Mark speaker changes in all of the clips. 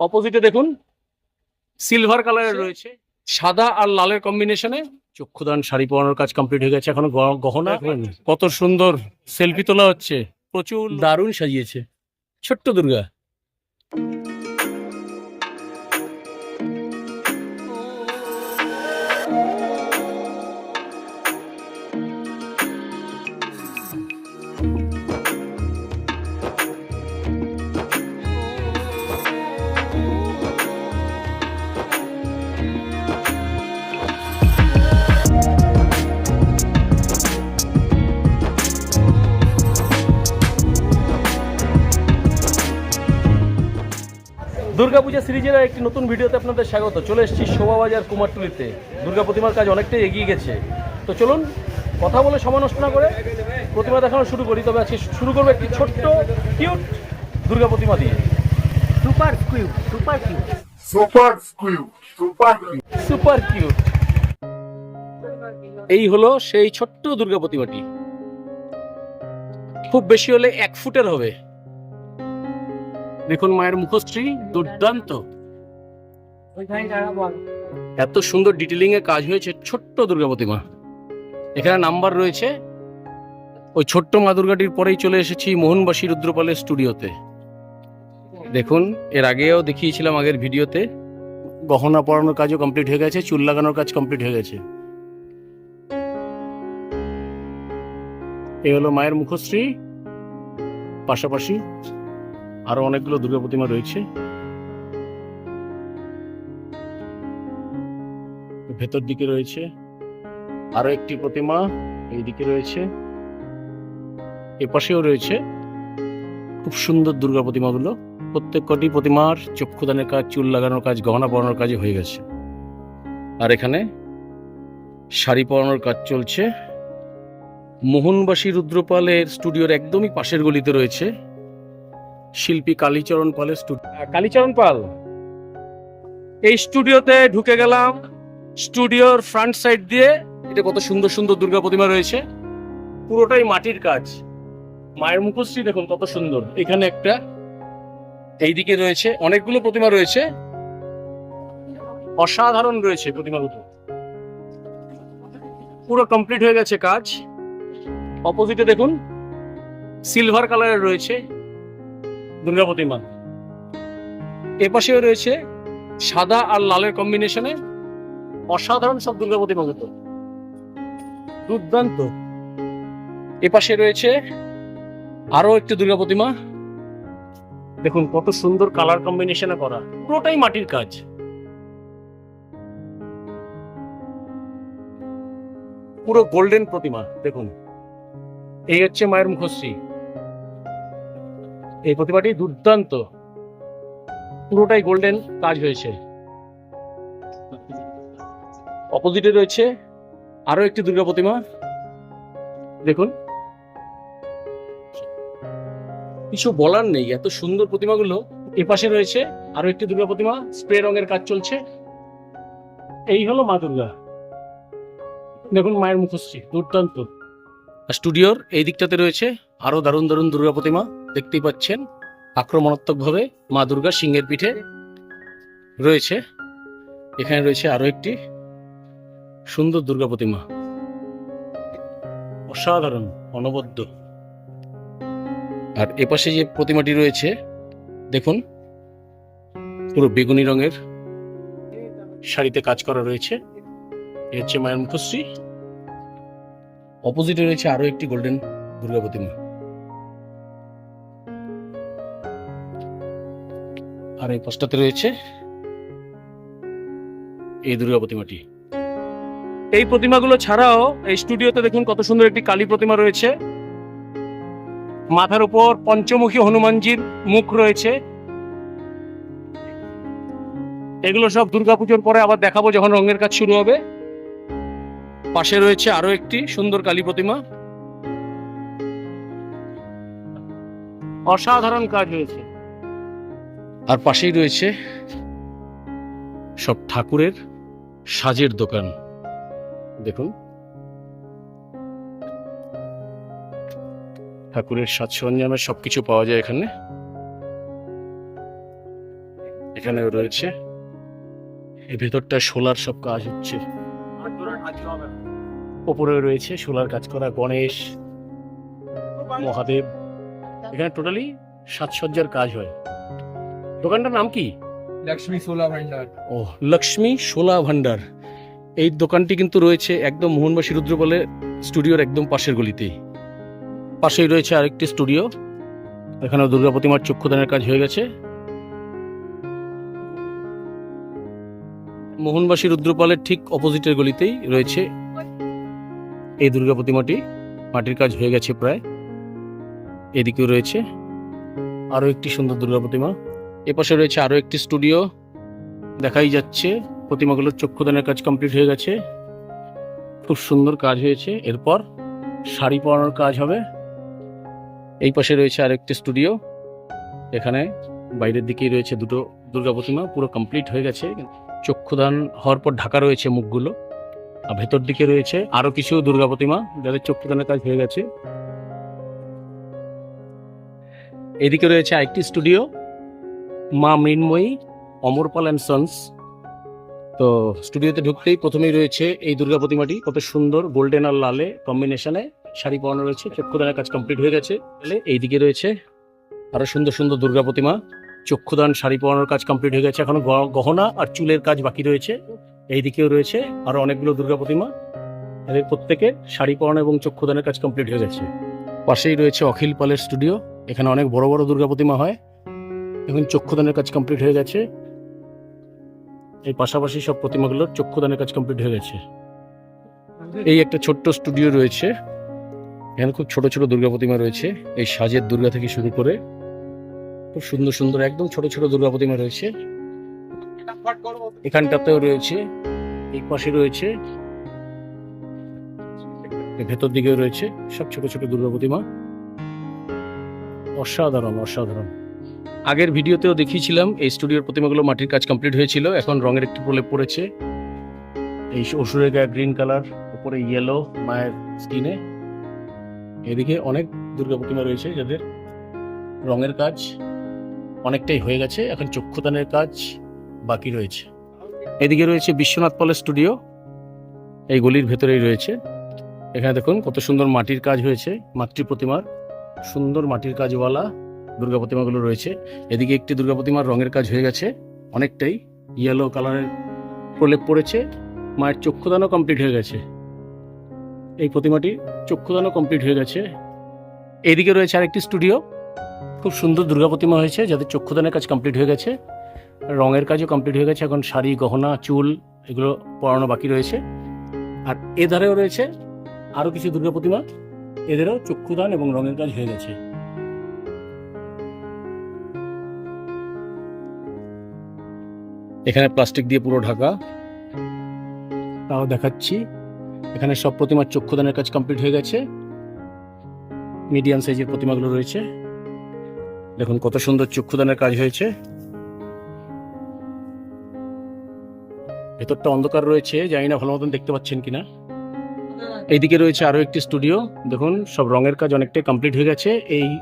Speaker 1: অপোজিটে দেখুন। সিলভার কালারের রয়েছে। সাদা আর লালের কম্বিনেশনে চক্ষুদান শাড়ি পরানোর কাজ কমপ্লিট হয়ে গেছে। এখন গহনা। কত সুন্দর সেলফি তোলা হচ্ছে। প্রচুর। দারুণ সাজিয়েছে। ছোট্ট দুর্গা। সিরিজের একটি নতুন ভিডিওতে আপনাদের স্বাগত। চলে এসেছি শোভাবাজার কুমারটুলিতে। দুর্গা প্রতিমার কাজ অনেকটাই এগিয়ে গেছে। তো চলুন কথা বলে সময় নষ্ট না করে প্রতিমা দেখানো শুরু করি। তবে আজকে শুরু করব একটি ছোট্ট কিউট দুর্গা প্রতিমা দিয়ে।
Speaker 2: Super cute super cute
Speaker 3: Super Squeal, Super Squeal.
Speaker 1: Super cute এই হলো সেই ছোট্ট দুর্গা প্রতিমাটি। খুব বেশি হলে এক ফুটের হবে। দেখুন মায়ের মুখশ্রী দুর্দান্ত। এত সুন্দর ডিটেলিং এ কাজ হয়েছে ছোট্ট দুর্গা প্রতিমা এখানে নাম্বার রয়েছে। ওই ছোট্ট মা দুর্গাটির পরেই চলে এসেছি মোহনবাসী রুদ্রপালের স্টুডিওতে। দেখুন এর আগেও দেখিয়েছিলাম আগের ভিডিওতে। গহনা পরানোর কাজও কমপ্লিট হয়ে গেছে চুল লাগানোর কাজ কমপ্লিট হয়ে গেছে। এই হলো মায়ের মুখশ্রী। পাশাপাশি আরও অনেকগুলো দুর্গা প্রতিমা রয়েছে। ভেতর দিকে রয়েছে আরও একটি প্রতিমা এই দিকে রয়েছে। এপাশেও রয়েছে খুব সুন্দর দুর্গা প্রতিমাগুলো। প্রত্যেক কটি প্রতিমার চক্ষুদানের কাজ, চুল লাগানোর কাজ, গহনা পরানোর কাজে হয়ে গেছে। আর এখানে শাড়ি পরানোর কাজ চলছে। মোহনবাসী রুদ্রপালের স্টুডিওর একদমই পাশের গলিতে রয়েছে। শিল্পী কালীচরণ পালের স্টুডিও কালীচরণ পাল। এই স্টুডিওতে ঢুকে গেলাম। স্টুডিওর ফ্রন্ট সাইড দিয়ে, এটা কত সুন্দর সুন্দর দুর্গা প্রতিমা রয়েছে। পুরোটাই মাটির কাজ। মায়ের মুখশ্রী দেখুন কত সুন্দর। এখানে একটা, এইদিকে রয়েছে অনেকগুলো প্রতিমা রয়েছে। অসাধারণ রয়েছে প্রতিমাগুলো পুরো কমপ্লিট হয়ে গেছে কাজ। অপোজিটে দেখুন সিলভার কালারের রয়েছে। দুর্গা প্রতিমা এপাশেও রয়েছে সাদা আর লালের কম্বিনেশনে অসাধারণ সব দুর্গা প্রতিমা কিন্তু। দুর্দান্ত। এপাশে রয়েছে আরও একটি দুর্গা প্রতিমা। দেখুন, কত সুন্দর কালার কম্বিনেশনে করা। পুরোটাই মাটির কাজ। পুরো গোল্ডেন প্রতিমা, দেখুন। এই হচ্ছে মায়ের মুখশ্রী। এই প্রতিমাটি দুর্দান্ত। পুরোটাই গোল্ডেন কাজ হয়েছে। অপোজিটে রয়েছে আরও একটি দুর্গা প্রতিমা। দেখুন। কিছু বলার নেই, এত সুন্দর প্রতিমাগুলো। এপাশে রয়েছে আরও একটি দুর্গা প্রতিমা স্প্রে রঙের কাজ চলছে। এই হলো মা দুর্গা। দেখুন মায়ের মুখশ্রী, দুর্দান্ত। স্টুডিওর এই দিকটাতে রয়েছে আরও দারুণ দারুণ দুর্গা প্রতিমা। দেখতেই পাচ্ছেন আক্রমণাত্মক ভাবে মা দুর্গা সিংহের পিঠে রয়েছে। এখানে রয়েছে আরও একটি সুন্দর দুর্গা প্রতিমা। অসাধারণ, অনবদ্য। আর এপাশে যে প্রতিমাটি রয়েছে, দেখুন, পুরো বেগুনি রঙের শাড়িতে কাজ করা রয়েছে। এ হচ্ছে মায়ের মুখশ্রী। অপোজিটে রয়েছে আরও একটি গোল্ডেন দুর্গা প্রতিমা। আর এই পাশটাতে রয়েছে এই দুর্গা প্রতিমাটি। এই প্রতিমাগুলো ছাড়াও এই স্টুডিওতে দেখুন কত সুন্দর একটি কালী প্রতিমা রয়েছে। মাথার উপর পঞ্চমুখী হনুমানজির মুখ রয়েছে। এগুলো সব দুর্গাপুজোর পরে আবার দেখাবো যখন রঙের কাজ শুরু হবে। পাশে রয়েছে আরও একটি সুন্দর কালী প্রতিমা। অসাধারণ কাজ হয়েছে। আর পাশেই রয়েছে সব ঠাকুরের সাজের দোকান। দেখুন। ঠাকুরের সাজ সরঞ্জামের সবকিছু পাওয়া যায় এখানে। এখানেও রয়েছে। এই ভেতরটা সোলার সব কাজ হচ্ছে। ওপরে রয়েছে সোলার কাজ করা গণেশ, মহাদেব। এখানে টোটালি সাজসজ্জার কাজ হয়। দোকানটার নাম কি?
Speaker 2: লক্ষ্মী সোলা ভান্ডার।
Speaker 1: ও লক্ষ্মী সোলা ভান্ডার। এই দোকানটি কিন্তু রয়েছে একদম মোহনবাসী রুদ্রবলে স্টুডিওর একদম পাশের গলিতেই পাশেই রয়েছে আরেকটি স্টুডিও। এখানে দুর্গা প্রতিমার চক্ষুদানের কাজ হয়ে গেছে। মোহনবাসী রুদ্রপালের ঠিক অপোজিটের গলিতেই রয়েছে এই দুর্গা প্রতিমাটি। মাটির কাজ হয়ে গেছে প্রায়। এদিকেও রয়েছে আরও একটি সুন্দর দুর্গা প্রতিমা। এপাশে রয়েছে আরও একটি স্টুডিও। দেখাই যাচ্ছে প্রতিমাগুলোর চক্ষুদানের কাজ কমপ্লিট হয়ে গেছে। খুব সুন্দর কাজ হয়েছে। এরপর শাড়ি পরানোর কাজ হবে। এই পাশে রয়েছে আরেকটি স্টুডিও। এখানে বাইরের দিকেই রয়েছে দুটো দুর্গা প্রতিমা, পুরো কমপ্লিট হয়ে গেছে। চক্ষুদান হওয়ার পর ঢাকা রয়েছে মুখগুলো। আর ভেতর দিকে রয়েছে আরও কিছু দুর্গা প্রতিমা, যাদের চক্ষুদানের কাজ হয়ে গেছে। এদিকে রয়েছে আরেকটি স্টুডিও। মা মৃন্ময়ী অমরপাল অ্যান্ড সন্স তো স্টুডিওতে ঢুকতেই প্রথমেই রয়েছে এই দুর্গা প্রতিমাটি। কত সুন্দর গোল্ডেন আর লালে কম্বিনেশনে শাড়ি পরানো রয়েছে। চক্ষুদানের কাজ কমপ্লিট হয়ে গেছে। তাহলে এইদিকে রয়েছে আরও সুন্দর সুন্দর দুর্গা প্রতিমা। চক্ষুদান, শাড়ি পরানোর কাজ কমপ্লিট হয়ে গেছে। এখনও গহনা আর চুলের কাজ বাকি রয়েছে। এইদিকেও রয়েছে আরও অনেকগুলো দুর্গা প্রতিমা। এদের প্রত্যেকের শাড়ি পরানো এবং চক্ষুদানের কাজ কমপ্লিট হয়ে গেছে। পাশেই রয়েছে অখিল পালের স্টুডিও এখানে অনেক বড় বড় দুর্গা প্রতিমা হয়। এখন চক্ষুদানের কাজ কমপ্লিট হয়ে গেছে। এই পাশাপাশি সব প্রতিমাগুলোর চক্ষুদানের কাজ কমপ্লিট হয়ে গেছে। এই একটা ছোট্ট স্টুডিও রয়েছে। এখানে খুব ছোট ছোট দুর্গা প্রতিমা রয়েছে। এই সাজের দুর্গা থেকে শুরু করে খুব সুন্দর সুন্দর একদম ছোট ছোট দুর্গা প্রতিমা রয়েছে। এখানটাতেও রয়েছে। এই পাশে রয়েছে। ভেতর দিকেও রয়েছে। সব ছোট ছোট দুর্গা প্রতিমা। অসাধারণ অসাধারণ। আগের ভিডিওতেও দেখিয়েছিলাম, এই স্টুডিওর প্রতিমাগুলো মাটির কাজ কমপ্লিট হয়েছিল, এখন রঙের একটু প্রলেপ পড়েছে। এই অসুরের গায়ে গ্রিন কালার উপরে ইয়েলো মায়ের স্কিনে এদিকে অনেক দুর্গা প্রতিমা রয়েছে যাদের রঙের কাজ অনেকটাই হয়ে গেছে, এখন চক্ষুদানের কাজ বাকি রয়েছে। এদিকে রয়েছে বিশ্বনাথ পলের স্টুডিও এই গলির ভেতরেই রয়েছে। এখানে দেখুন কত সুন্দর মাটির কাজ হয়েছে, মাতৃ প্রতিমার। সুন্দর মাটির কাজওয়ালা। দুর্গা প্রতিমাগুলো রয়েছে। এদিকে একটি দুর্গা প্রতিমার রঙের কাজ হয়ে গেছে। অনেকটাই ইয়েলো কালারের প্রলেপ পড়েছে। মায়ের চক্ষুদানও কমপ্লিট হয়ে গেছে। এই প্রতিমাটি চক্ষুদানও কমপ্লিট হয়ে গেছে। এদিকে রয়েছে আরেকটি স্টুডিও খুব সুন্দর দুর্গা প্রতিমা হয়েছে যাদের চক্ষুদানের কাজ কমপ্লিট হয়ে গেছে। রঙের কাজও কমপ্লিট হয়ে গেছে। এখন শাড়ি, গহনা, চুল এগুলো পরানো বাকি রয়েছে। আর এধারেও রয়েছে আরও কিছু দুর্গা প্রতিমা। এদেরও চক্ষুদান এবং রঙের কাজ হয়ে গেছে। এখানে প্লাস্টিক দিয়ে পুরো ঢাকা। তাও দেখাচ্ছি। এখানে সব প্রতিমার চক্ষুদানের কাজ কমপ্লিট হয়ে গেছে। মিডিয়াম সাইজের প্রতিমাগুলো রয়েছে। দেখুন কত সুন্দর চক্ষুদানের কাজ হয়েছে। ভেতরটা অন্ধকার রয়েছে, জানি না ভালো মতন দেখতে পাচ্ছেন কিনা। এইদিকে রয়েছে আরও একটি স্টুডিও। দেখুন, সব রঙের কাজ অনেকটাই কমপ্লিট হয়ে গেছে। এই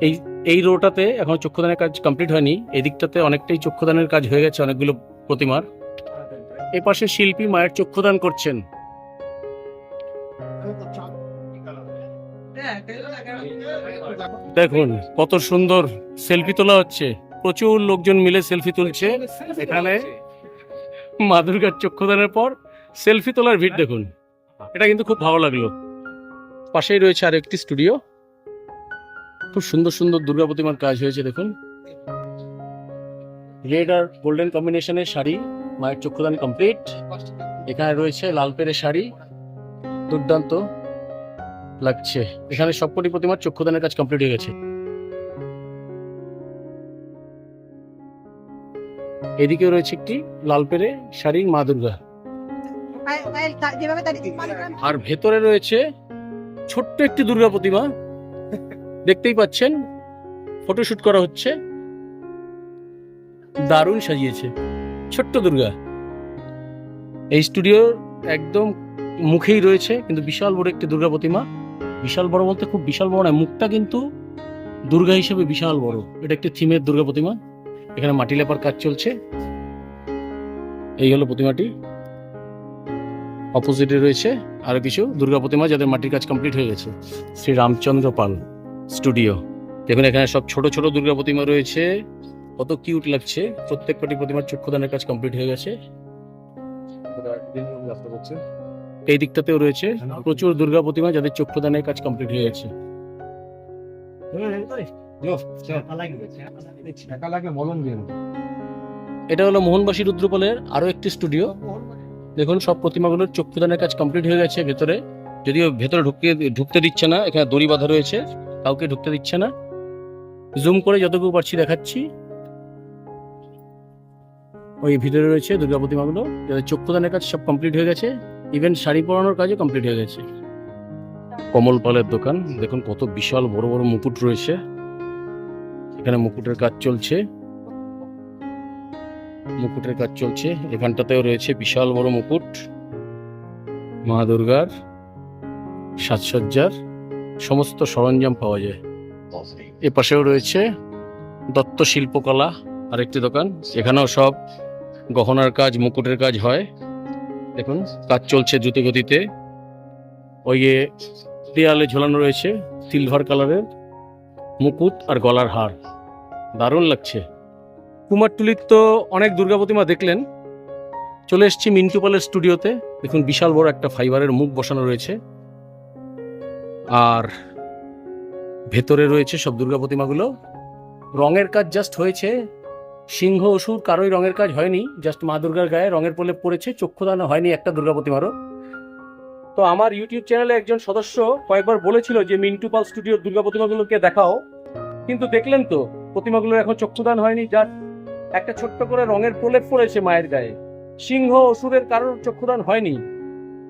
Speaker 1: এই এই রোটাতে এখন চক্ষুদানের কাজ কমপ্লিট হয়নি। এদিকটাতে অনেকটাই চক্ষুদানের কাজ হয়ে গেছে অনেকগুলো প্রতিমার। এ পাশে শিল্পী মায়ের চক্ষুদান করছেন। দেখুন, কত সুন্দর সেলফি তোলা হচ্ছে। প্রচুর লোকজন মিলে সেলফি তুলছে। এখানে মা দুর্গার চক্ষুদানের পর সেলফি তোলার ভিড় দেখুন। এটা কিন্তু খুব ভালো লাগল। পাশেই রয়েছে আর একটি স্টুডিও। খুব সুন্দর সুন্দর দুর্গা প্রতিমার কাজ হয়েছে দেখুন। রেড আর গোল্ডেন কম্বিনেশনের শাড়ি মায়ের চক্ষুদান কমপ্লিট এখানে রয়েছে লাল পেরে শাড়ি দুর্দান্ত লাগছে। এখানে সবকটি প্রতিমার চক্ষুদানের কাজ কমপ্লিট হয়ে গেছে। এদিকেও রয়েছে একটি লাল পেরে শাড়ি মা দুর্গা। আর ভেতরে রয়েছে ছোট্ট একটি দুর্গা প্রতিমা দেখতেই পাচ্ছেন ফটোশুট করা হচ্ছে। দারুণ সাজিয়েছে। ছোট্ট দুর্গা। এই স্টুডিওর একদম মুখেই রয়েছে, কিন্তু বিশাল বড় একটি দুর্গা প্রতিমা। বিশাল বড় বলতে খুব বিশাল বড় নয়, মুখটা কিন্তু দুর্গা হিসেবে বিশাল বড়। এটা একটি থিমের দুর্গা প্রতিমা। এখানে মাটি লেপার কাজ চলছে। এই হলো প্রতিমাটি। অপোজিটে রয়েছে আরও কিছু দুর্গা প্রতিমা, যাদের মাটির কাজ কমপ্লিট হয়ে গেছে। শ্রী রামচন্দ্র পাল। স্টুডিও। দেখুন, এখানে সব ছোট ছোট দুর্গা প্রতিমা রয়েছে। কত কিউট লাগছে। প্রত্যেক কটি প্রতিমার চক্ষুদানের কাজ কমপ্লিট হয়ে গেছে। এই দিকটাতেও রয়েছে। প্রচুর দুর্গা প্রতিমা যাদের চক্ষুদানের কাজ কমপ্লিট হয়ে গেছে। এটা হলো মোহনবাসী রুদ্রপালের আরও একটি স্টুডিও। দেখুন, সব প্রতিমাগুলোর চক্ষুদানের কাজ কমপ্লিট হয়ে গেছে ভেতরে। যদিও ভেতরে ঢুকতে ঢুকতে দিচ্ছে না, এখানে দড়ি বাঁধা রয়েছে। কাউকে ঢুকতে দিচ্ছে না। জুম করে যতটুকু পারছি দেখাচ্ছি। ওই ভিতরে রয়েছে দুর্গা প্রতিমাগুলো যাদের চক্ষুদানের কাজ সব কমপ্লিট হয়ে গেছে। ইভেন শাড়ি পরানোর কাজও কমপ্লিট হয়ে গেছে। কমল পালের দোকান। দেখুন কত বিশাল বড় বড় মুকুট রয়েছে। এখানে মুকুটের কাজ চলছে। মুকুটের কাজ চলছে। এখানটাতেও রয়েছে বিশাল বড় মুকুট। মা দুর্গার সাজসজ্জার সমস্ত সরঞ্জাম পাওয়া যায়। এ পাশেও রয়েছে দত্ত শিল্পকলা, আরেকটি দোকান। এখানেও সব গহনার কাজ, মুকুটের কাজ হয়। দেখুন, কাজ চলছে দ্রুত গতিতে ওই দেয়ালে ঝোলানো রয়েছে, সিলভার কালারের মুকুট আর গলার হার। দারুণ লাগছে। কুমারটুলির তো অনেক দুর্গা প্রতিমা দেখলেন। চলে এসছি মিন্টুপালের স্টুডিওতে। দেখুন, বিশাল বড় একটা ফাইবারের মুখ বসানো রয়েছে। আর ভেতরে রয়েছে সব দুর্গা প্রতিমাগুলো। রঙের কাজ জাস্ট হয়েছে। সিংহ, অসুর, কারোই রঙের কাজ হয়নি। জাস্ট মা দুর্গার গায়ে রঙের প্রলেপ পড়েছে চক্ষুদান হয়নি একটা দুর্গা প্রতিমারও। তো আমার ইউটিউব চ্যানেলে একজন সদস্য কয়েকবার বলেছিল যে, মিন্টু পাল স্টুডিওর দুর্গা প্রতিমাগুলোকে দেখাও। কিন্তু দেখলেন তো প্রতিমাগুলোর এখন চক্ষুদান হয়নি জাস্ট একটা ছোট্ট করে রঙের প্রলেপ পড়েছে মায়ের গায়ে। সিংহ, অসুরের কারোর চক্ষুদান হয়নি।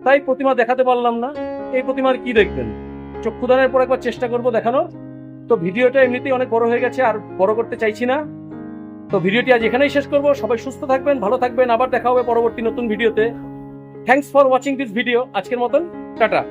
Speaker 1: তাই প্রতিমা দেখাতে পারলাম না। এই প্রতিমার কি দেখবেন? চক্ষুদানের পর একবার চেষ্টা করব দেখানোর। তো ভিডিওটা এমনিতেই অনেক বড় হয়ে গেছে, আর বড় করতে চাইছি না। তো ভিডিওটি আজ এখানেই শেষ করব। সবাই সুস্থ থাকবেন, ভালো থাকবেন। আবার দেখা হবে পরবর্তী নতুন ভিডিওতে। Thanks for watching this video আজকের মতন, টাটা।